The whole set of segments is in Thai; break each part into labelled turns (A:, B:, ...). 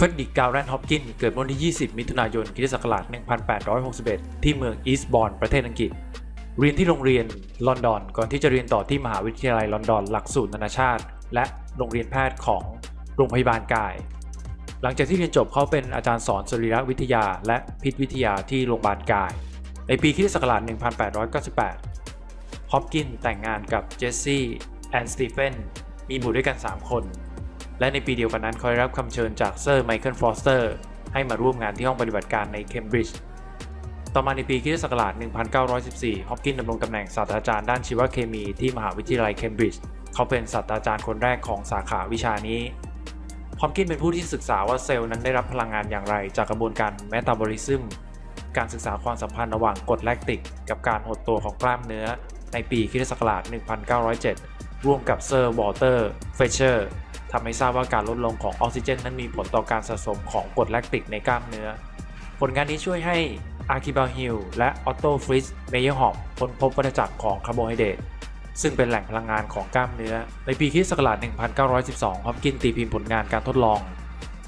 A: เฟรดริกกาวแรนฮอปกินเกิดวันที่ 20 มิถุนายนคศ1861 ที่เมืองอีสต์บอร์นประเทศอังกฤษ เรียนที่โรงเรียนลอนดอน ก่อนที่จะเรียนต่อที่มหาวิทยาลัยลอนดอนหลักสูตรนานาชาติ และโรงเรียนแพทย์ของโรงพยาบาลกาย หลังจากที่เรียนจบเขาเป็นอาจารย์สอนสรีรวิทยาและพิษวิทยาที่โรงพยาบาลกาย ในปีคศ1898 ฮอปกินแต่งงานกับเจสซี่แอนสตีเฟนมีบุตรด้วยกัน 3 คน และในปีเดียวกันนั้นเขาได้รับคำเชิญจากเซอร์ไมเคิลฟอสเตอร์ให้มาร่วมงานที่ห้องปฏิบัติการในเคมบริดจ์ต่อมาในปีคิศักราช 1914 ฮอปกินดำรงตำแหน่งศาสตราจารย์ด้านชีวเคมีที่มหาวิทยาลัยเคมบริดจ์เขาเป็นศาสตราจารย์คนแรกของสาขาวิชานี้ ฮอปกินเป็นผู้ที่ศึกษาว่าเซลล์นั้นได้รับพลังงานอย่างไร จากกระบวนการเมตาบอลิซึม การศึกษาความสัมพันธ์ระหว่างกรดแลคติก กับการหดตัวของกล้ามเนื้อ ในปีคิศักราช 1907 ร่วมกับเซอร์วอเตอร์ เฟเชอร์ ทำให้ทราบว่าการลดลงของออกซิเจนนั้นมีผลต่อการสะสมของกรดแลคติกในกล้ามเนื้อ ผลงานนี้ช่วยให้อาร์คิบาฮิลและออตโตฟริสเมเยอร์ฮอปค้นพบวัฏจักรของคาร์โบไฮเดรตซึ่งเป็นแหล่งพลังงานของกล้ามเนื้อ ในปีคิศักราช1912ฮอปกินตีพิมพ์ผลงานการทดลอง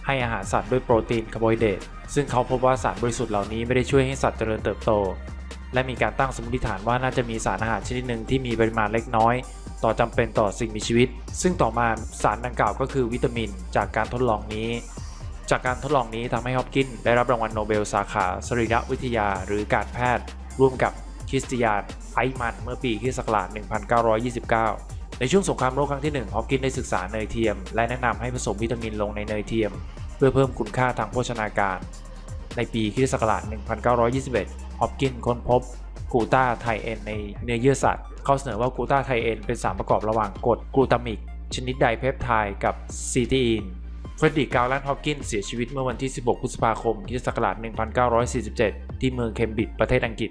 A: ให้อาหารสัตว์ด้วยโปรตีนคาร์โบไฮเดรตซึ่งเขาพบว่าสารบริสุทธิ์เหล่านี้ไม่ได้ช่วยให้สัตว์เจริญเติบโต และมีการตั้งสมมติฐานว่าน่าจะมีสารอาหารชนิดหนึ่งที่มีปริมาณเล็กน้อย ต่อจำเป็นต่อสิ่งมีชีวิต ซึ่งต่อมาสารดังกล่าวก็คือวิตามิน จากการทดลองนี้ จากการทดลองนี้ทำให้ฮอปกินได้รับรางวัลโนเบลสาขาสรีรวิทยาหรือการแพทย์ ร่วมกับคริสติยานไอมันเมื่อปีคศ1929ในช่วงสงครามโลกครั้งที่1ฮอปกินได้ศึกษาเนยเทียม และแนะนำให้ผสมวิตามินลงในเนยเทียม เพื่อเพิ่มคุณค่าทางโภชนาการ ในปีคศ1921 ฮอปกินค้นพบกูตาไทเอนในเนื้อเยื่อสัตว์ เขาเสนอว่ากูตาไทเอนเป็นสารประกอบระหว่างกรดกลูตามิก ชนิดไดเพปไทด์กับซีตีนเฟรดดิกกาวแลนฮอปกินเสียชีวิตเมื่อวันที่ 16 พฤษภาคมคริสตศักราช1947 ที่เมืองเคมบริดจ์ประเทศอังกฤษ